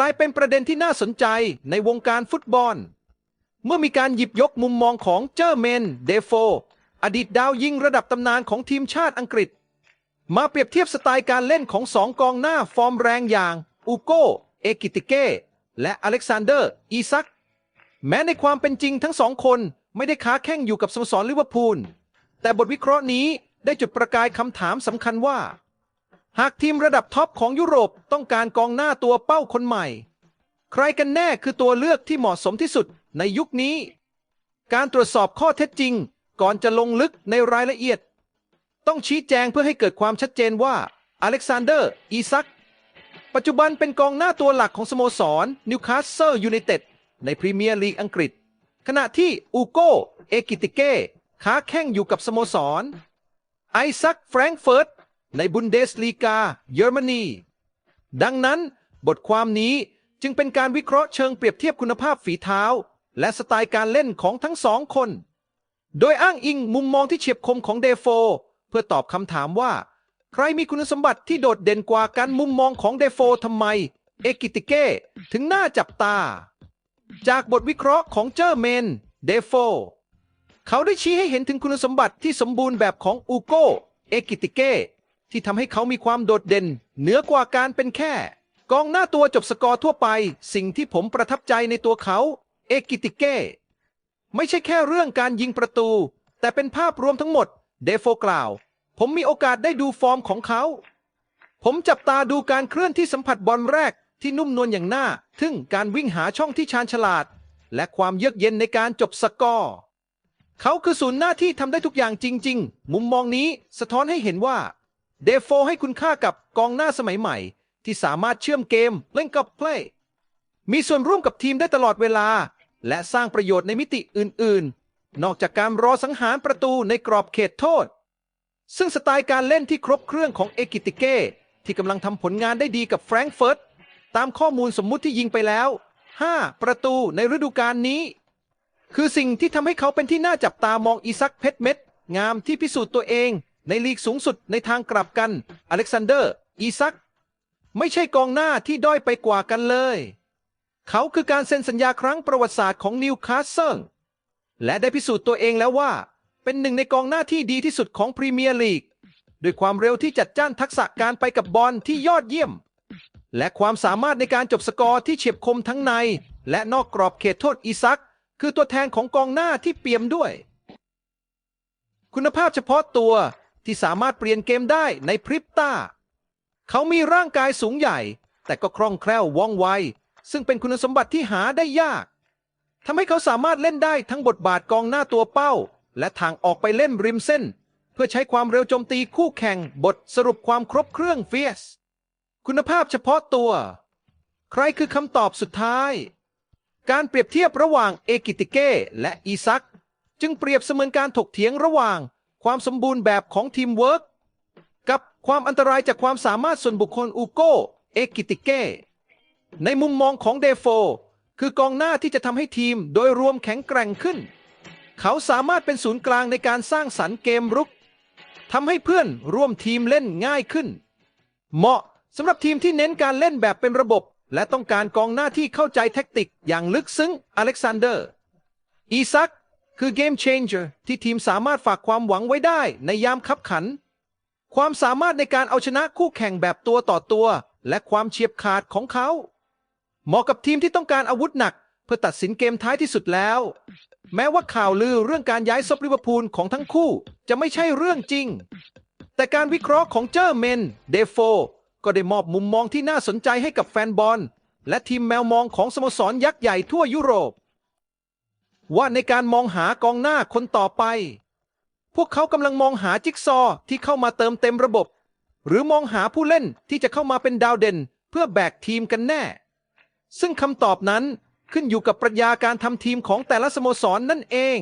ลายเป็นประเด็นที่น่าสนใจในวงการฟุตบอล เมื่อมีการหยิบยกมุมมองของเจอร์เมน เดโฟ อดีตดาวยิงระดับตำนานของทีมชาติอังกฤษ มาเปรียบเทียบสไตล์การเล่นของสองกองหน้าฟอร์มแรงอย่างอูโกเอกิติเก้และอเล็กซานเดอร์ อีซัก แม้ในความเป็นจริงทั้งสองคนไม่ได้ค้าแข่งอยู่กับสโมสรลิเวอร์พูล แต่บทวิเคราะห์นี้ได้จุดประกายคำถามสำคัญว่า หากทีมระดับท็อปของยุโรปต้องการกองหน้าตัวเป้าคนใหม่ ใครกันแน่คือตัวเลือกที่เหมาะสมที่สุดในยุคนี้ การตรวจสอบข้อเท็จจริง ก่อนจะลงลึกในรายละเอียด ต้องชี้แจงเพื่อให้เกิดความชัดเจนว่าอเล็กซานเดอร์ อีซัก ปัจจุบันเป็นกองหน้าตัวหลักของสโมสรนิวคาสเซิลยูไนเต็ดในพรีเมียร์ลีกอังกฤษ ขณะที่อูโกเอกิติเก้ค้าแข่งอยู่กับสโมสรไอซักแฟรงก์เฟิร์ต ในบุนเดสลีกาเยอรมนี ดังนั้นบทความนี้จึงเป็นการวิเคราะห์เชิงเปรียบเทียบคุณภาพฝีเท้า และสไตล์การเล่นของทั้งสองคน โดยอ้างอิงมุมมองที่เฉียบคมของเดโฟ เพื่อตอบคำถามว่า ใครมีคุณสมบัติที่โดดเด่นกว่ากันมุมมองของเดโฟทำไม เอกิติเก้ถึงน่าจับตา จากบทวิเคราะห์ของเจอร์เมน เดโฟ เขาได้ชี้ให้เห็นถึงคุณสมบัติที่สมบูรณ์แบบของอูโกเอกิติเก้ ที่ทำให้เขามีความโดดเด่น เหนือกว่าการเป็นแค่ กองหน้าตัวจบสกอร์ทั่วไป สิ่งที่ผมประทับใจในตัวเขา เอกิติเก้ ไม่ใช่แค่เรื่องการยิงประตู แต่เป็นภาพรวมทั้งหมด เดโฟกล่าว ผมมีโอกาสได้ดูฟอร์มของเขา ผมจับตาดูการเคลื่อนที่สัมผัสบอลแรกที่นุ่มนวลอย่างน่าทึ่งการวิ่งหาช่องที่ชาญฉลาด และความเยือกเย็นในการจบสกอร์ เขาคือศูนย์หน้าที่ทำได้ทุกอย่างจริง ๆ มุมมองนี้สะท้อนให้เห็นว่า เดฟโฟให้คุณค่ากับกองหน้าสมัยใหม่ ที่สามารถเชื่อมเกมเล่นกับเพลย์มีส่วนร่วมกับทีมได้ตลอดเวลา และสร้างประโยชน์ในมิติอื่น ๆ นอกจากการรอสังหารประตูในกรอบเขตโทษ ซึ่งสไตล์การเล่นที่ครบเครื่องของเอกิติเก้ที่กำลังทำผลงานได้ดีกับแฟรงก์เฟิร์ตตามข้อมูลสมมุติที่ยิงไปแล้ว 5 ประตูในฤดูกาลนี้ คือสิ่งที่ทำให้เขาเป็นที่น่าจับตามองอีซักเพชรเม็ด งามที่พิสูจน์ตัวเอง ในลีกสูงสุดในทางกลับกัน อเล็กซานเดอร์ อีซัก ไม่ใช่กองหน้าที่ด้อยไปกว่ากันเลย เขาคือการเซ็นสัญญาครั้งประวัติศาสตร์ของนิวคาสเซิลและได้พิสูจน์ตัวเองแล้วว่า เป็นหนึ่งในกองหน้าที่ดีที่สุดของพรีเมียร์ลีกด้วยความเร็วที่จัดจ้านทักษะการไปกับบอลที่ยอดเยี่ยม และความสามารถในการจบสกอร์ที่เฉียบคมทั้งใน และนอกกรอบเขตโทษอีซัก คือตัวแทนของกองหน้าที่เปี่ยมด้วย คุณภาพเฉพาะตัว ที่สามารถเปลี่ยนเกมได้ในพริบตา เขามีร่างกายสูงใหญ่ แต่ก็คล่องแคล่วว่องไว ซึ่งเป็นคุณสมบัติที่หาได้ยากทำให้เขาสามารถเล่นได้ทั้งบทบาทกองหน้าตัวเป้า และทางออกไปเล่นริมเส้น เพื่อใช้ความเร็วโจมตีคู่แข่งบทสรุปความครบเครื่องเฟียส คุณภาพเฉพาะตัว ใครคือคำตอบสุดท้าย การเปรียบเทียบระหว่างเอกิติเก้และอีซัก จึงเปรียบเสมือนการถกเถียงระหว่าง ความสมบูรณ์แบบของทีมเวิร์กกับความอันตรายจากความสามารถส่วนบุคคลอูโกเอกิติเก้ในมุมมองของเดโฟคือกองหน้าที่จะทำให้ทีมโดยรวมแข็งแกร่งขึ้น เขาสามารถเป็นศูนย์กลางในการสร้างสรรค์เกมรุกทำให้เพื่อนร่วมทีมเล่นง่ายขึ้น เหมาะสำหรับทีมที่เน้นการเล่นแบบเป็นระบบ และต้องการกองหน้าที่เข้าใจแท็กติกอย่างลึกซึ้งอเล็กซานเดอร์ อีซัก คือเกมเชนเจอร์ที่ทีมสามารถฝากความหวังไว้ได้ในยามคับขัน ความสามารถในการเอาชนะคู่แข่งแบบตัวต่อตัว และความเฉียบขาดของเขา เหมาะกับทีมที่ต้องการอาวุธหนัก เพื่อตัดสินเกมท้ายที่สุดแล้ว แม้ว่าข่าวลือเรื่องการย้ายซบลิเวอร์พูลของทั้งคู่จะไม่ใช่เรื่องจริง แต่การวิเคราะห์ของเจอร์เมนเดโฟก็ได้มอบมุมมองที่น่าสนใจให้กับแฟนบอลและทีมแมวมองของสโมสรยักษ์ใหญ่ทั่วยุโรป ว่าในการมองหากองหน้าคนต่อไป พวกเขากำลังมองหาจิ๊กซอว์ที่เข้ามาเติมเต็มระบบ หรือมองหาผู้เล่นที่จะเข้ามาเป็นดาวเด่น เพื่อแบกทีมกันแน่ ซึ่งคำตอบนั้นขึ้นอยู่กับปรัชญาการทำทีมของแต่ละสโมสรนนั่นเอง